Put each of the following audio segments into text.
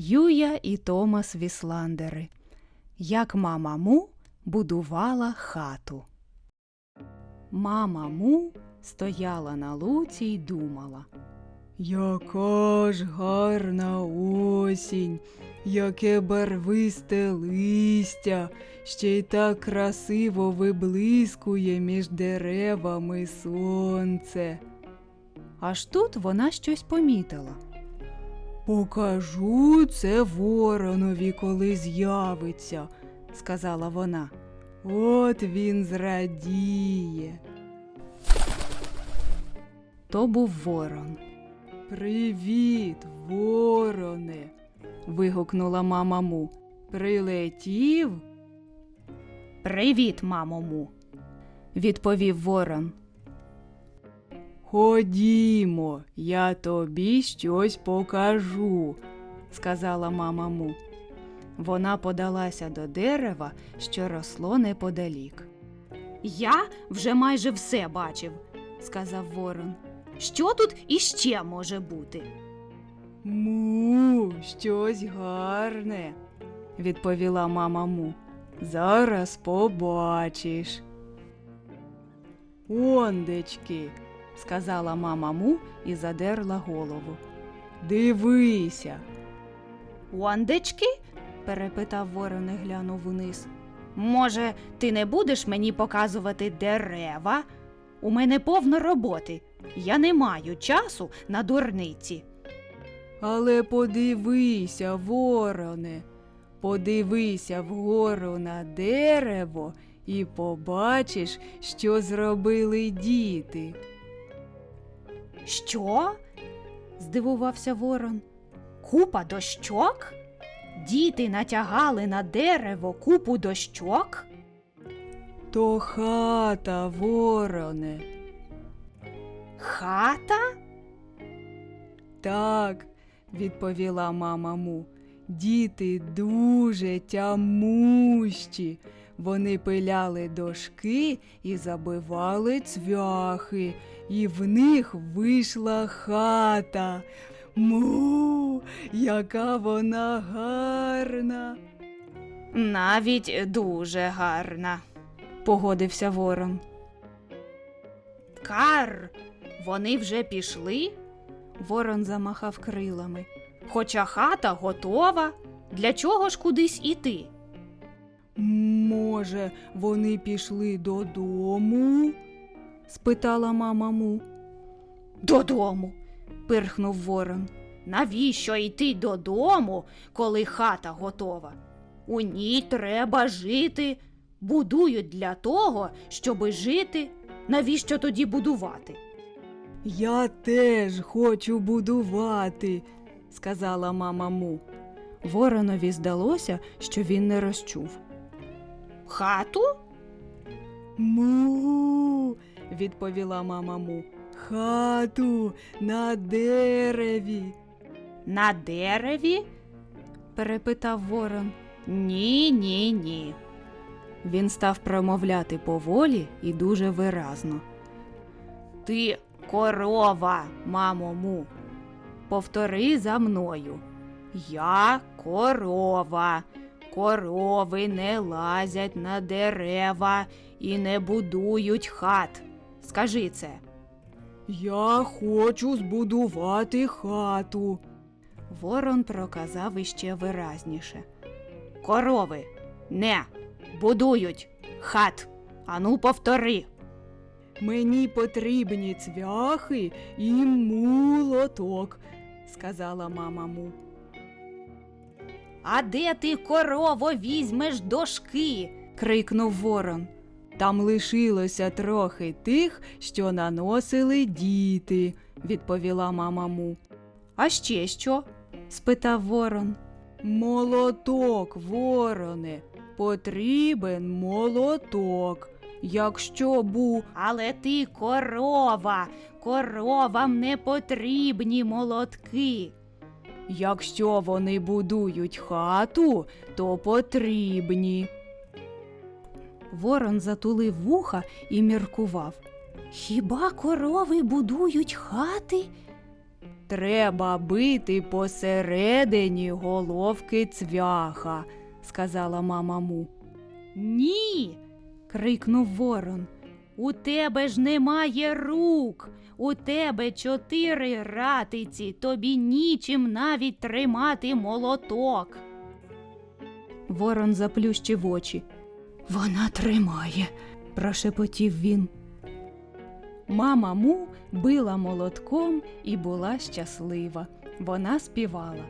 Юя і Томас Вісландери. Як мама Му будувала хату. Мама Му стояла на луці й думала. Яка ж гарна осінь, яке барвисте листя, ще й так красиво виблискує між деревами сонце. Аж тут вона щось помітила. Покажу це воронові, коли з'явиться, сказала вона. От він зрадіє. То був ворон. Привіт, вороне. вигукнула мама Му. Прилетів? Привіт, мамо Му, відповів ворон. Ходімо, я тобі щось покажу, сказала мама Му. Вона подалася до дерева, що росло неподалік. Я вже майже все бачив, сказав ворон. що тут іще може бути. Му, щось гарне, відповіла мама Му. Зараз побачиш. Ондечки, сказала мама Му і задерла голову. Дивися. Ондечки? перепитав ворон і глянув униз. Може, ти не будеш мені показувати дерева? У мене повно роботи. Я не маю часу на дурниці. Але подивися, вороне, подивися вгору на дерево і побачиш, що зробили діти. Що? здивувався ворон. Купа дощок? Діти натягали на дерево купу дощок? То хата, вороне. Хата? Так, відповіла мама Му. Діти дуже тямущі. Вони пиляли дошки і забивали цвяхи, і в них вийшла хата. Му, яка вона гарна. Навіть дуже гарна. погодився ворон. Кар, вони вже пішли? Ворон замахав крилами. Хоча хата готова. Для чого ж кудись іти? Може, вони пішли додому? Спитала мама Му. Додому. Пирхнув ворон. Навіщо йти додому, коли хата готова? У ній треба жити. Будують для того, щоби жити. Навіщо тоді будувати? Я теж хочу будувати, сказала мама Му. Воронові здалося, що він не розчув. Хату? Му, відповіла мама Му. Хату на дереві. На дереві? перепитав ворон. Ні, ні, ні. Він став промовляти поволі і дуже виразно. Ти корова, мамо му. Повтори за мною. Я корова. Корови не лазять на дерева і не будують хат. Скажи це. Я хочу збудувати хату. Ворон проказав іще виразніше. Корови не будують хат. Ану, повтори. Мені потрібні цвяхи і молоток, сказала мама Му. А де ти, корово, візьмеш дошки? крикнув ворон. Там лишилося трохи тих, що наносили діти, відповіла мама Му. А ще що? спитав ворон. Молоток, вороне, потрібен молоток. Якщо бу. Але ти корова. Коровам не потрібні молотки. Якщо вони будують хату, то потрібні. Ворон затулив вуха і міркував. Хіба корови будують хати? Треба бити посередині головки цвяха, сказала мама му. Ні. Крикнув ворон. У тебе ж немає рук. У тебе чотири ратиці, тобі нічим навіть тримати молоток. Ворон заплющив очі. Вона тримає, прошепотів він. Мама му била молотком і була щаслива. Вона співала.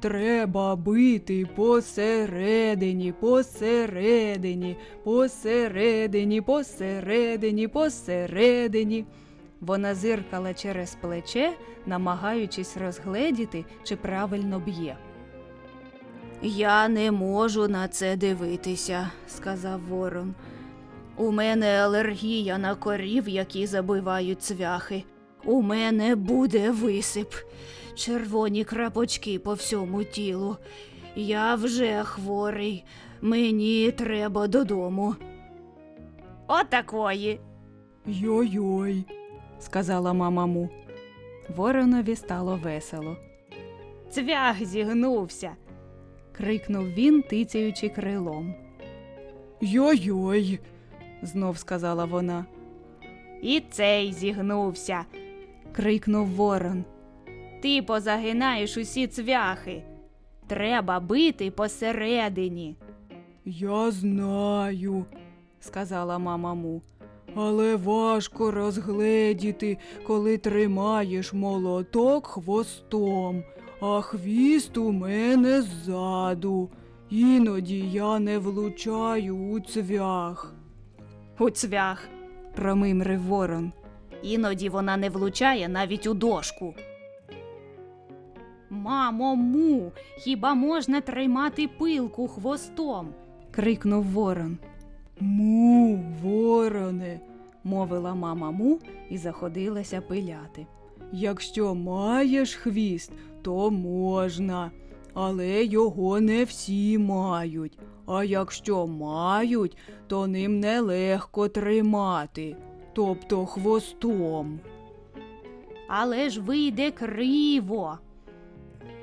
Треба бити посередині, посередині, посередині, посередині, посередині. Вона зиркала через плече, намагаючись розгледіти, чи правильно б'є. Я не можу на це дивитися, сказав ворон. У мене алергія на корів, які забивають цвяхи. У мене буде висип, червоні крапочки по всьому тілу. Я вже хворий, мені треба додому. Отакої. Йой-йой, сказала мама му. Воронові стало весело. Цвях зігнувся. Крикнув він, тицяючи крилом. Йой-йой, знов сказала вона. І цей зігнувся. крикнув ворон. Ти позагинаєш усі цвяхи. Треба бити посередині. Я знаю, сказала мама му. Але важко розгледіти, коли тримаєш молоток хвостом, а хвіст у мене ззаду. Іноді я не влучаю у цвях, У цвях. промимрив ворон. Іноді вона не влучає навіть у дошку. Мамо му, хіба можна тримати пилку хвостом? крикнув ворон. Му, вороне, мовила мама му і заходилася пиляти. Якщо маєш хвіст, то можна, але його не всі мають. А якщо мають, то ним нелегко тримати, тобто хвостом. Але ж вийде криво.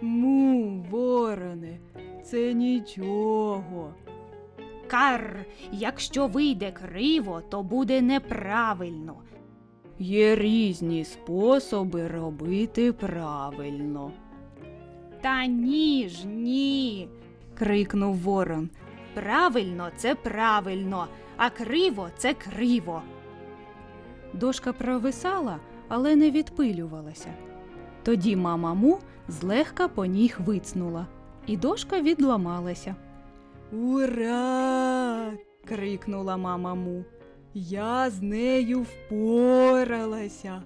Му, вороне, це нічого. Кар, якщо вийде криво, то буде неправильно. Є різні способи робити правильно. Та ні ж, ні. крикнув ворон. Правильно це правильно, а криво це криво. Дошка провисала, але не відпилювалася. Тоді мама му злегка по ній хвицнула, і дошка відламалася. Ура! крикнула мама му. Я з нею впоралася.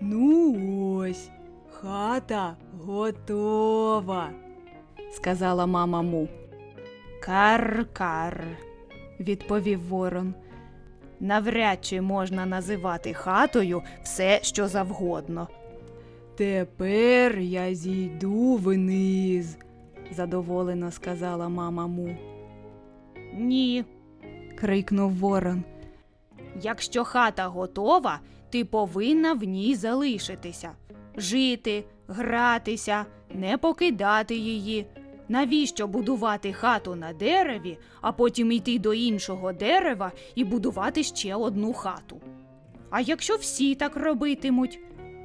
Ну ось, хата готова, сказала мама му. Кар-кар. Відповів ворон. Навряд чи можна називати хатою все, що завгодно. Тепер я зійду вниз, задоволено сказала мама му. Ні. Крикнув ворон. Якщо хата готова, ти повинна в ній залишитися, жити, гратися, не покидати її. Навіщо будувати хату на дереві, а потім йти до іншого дерева і будувати ще одну хату? А якщо всі так робитимуть,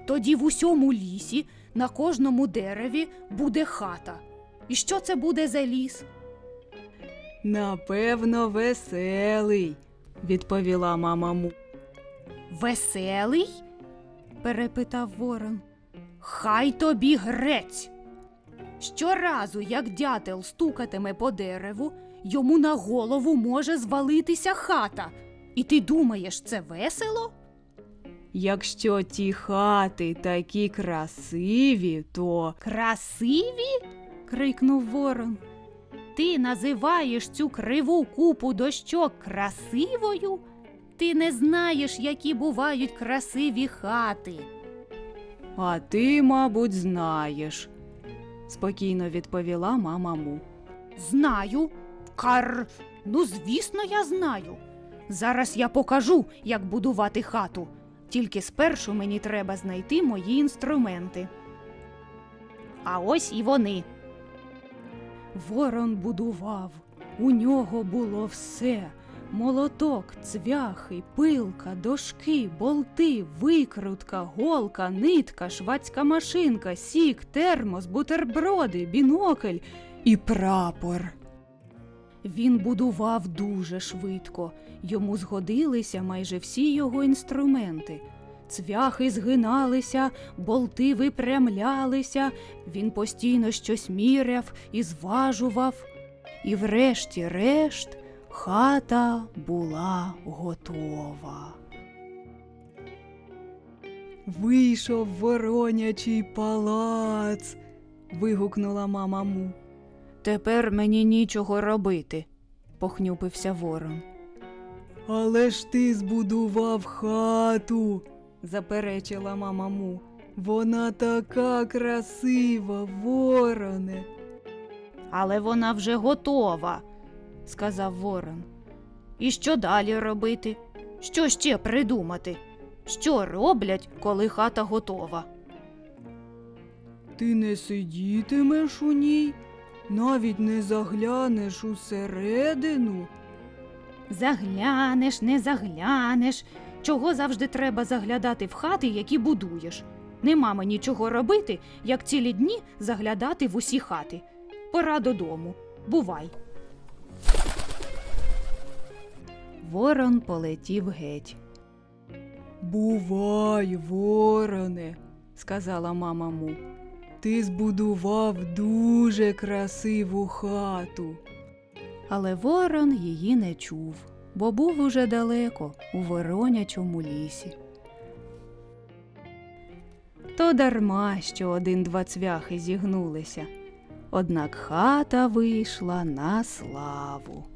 тоді в усьому лісі на кожному дереві буде хата. І що це буде за ліс? Напевно, веселий, відповіла мама му. Веселий? перепитав ворон. Хай тобі грець. Щоразу, як дятел стукатиме по дереву, йому на голову може звалитися хата. І ти думаєш, це весело? Якщо ті хати такі красиві, то. Красиві? крикнув ворон. Ти називаєш цю криву купу дощок красивою? Ти не знаєш, які бувають красиві хати. А ти, мабуть, знаєш, спокійно відповіла мама му. Знаю. Кар. Ну, звісно, я знаю. Зараз я покажу, як будувати хату. Тільки спершу мені треба знайти мої інструменти. А ось і вони. Ворон будував, у нього було все. Молоток, цвяхи, пилка, дошки, болти, викрутка, голка, нитка, швацька машинка, сік, термос, бутерброди, бінокль і прапор. Він будував дуже швидко, йому згодилися майже всі його інструменти. Цвяхи згиналися, болти випрямлялися, він постійно щось міряв і зважував. І врешті-решт хата була готова. Вийшов воронячий палац. вигукнула мама му. Тепер мені нічого робити, похнюпився ворон. Але ж ти збудував хату, заперечила мама му. Вона така красива, вороне. Але вона вже готова, сказав ворон. І що далі робити? Що ще придумати? Що роблять, коли хата готова? Ти не сидітимеш у ній, навіть не заглянеш усередину. Заглянеш, не заглянеш. Чого завжди треба заглядати в хати, які будуєш? Нема мені чого робити, як цілі дні заглядати в усі хати. Пора додому. Бувай. Ворон полетів геть. Бувай, вороне, сказала мама му. Ти збудував дуже красиву хату. Але ворон її не чув, бо був уже далеко у воронячому лісі. То дарма, що один-два цвяхи зігнулися. Однак хата вийшла на славу.